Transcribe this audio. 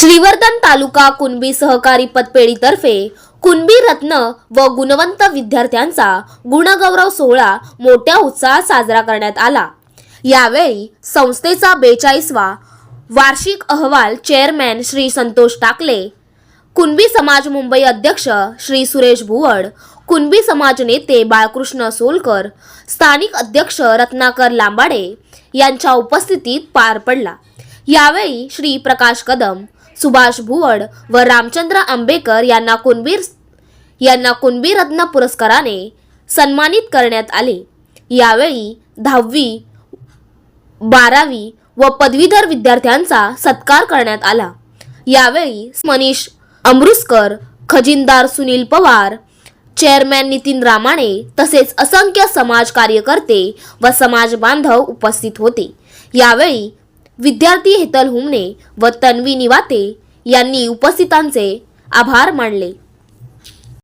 श्रीवर्धन तालुका कुणबी सहकारी पतपेढीतर्फे कुणबी रत्न व गुणवंत विद्यार्थ्यांचा गुणगौरव सोहळा मोठ्या उत्साहात साजरा करण्यात आला. यावेळी संस्थेचा बेचाळीसवा वार्षिक अहवाल चेअरमॅन श्री संतोष टाकले. कुणबी समाज मुंबई अध्यक्ष श्री सुरेश भुवड कुणबी समाज नेते बाळकृष्ण सोलकर स्थानिक अध्यक्ष रत्नाकर लांबाडे यांच्या उपस्थितीत पार पडला. यावेळी श्री प्रकाश कदम सुभाष भुवड व रामचंद्र आंबेकर यांना कुणबीर यांना कुणबी रत्न पुरस्काराने सन्मानित करण्यात आले. यावेळी दहावी बारावी व पदवीधर विद्यार्थ्यांचा सत्कार करण्यात आला. यावेळी मनीष अमृसकर खजिनदार सुनील पवार चेअरमॅन नितीन रामाणे तसेच असंख्य समाज कार्यकर्ते व समाज बांधव उपस्थित होते. यावेळी विद्यार्थी हेतल हुमणे व तन्वी निवाते यांनी उपस्थितांचे आभार मानले.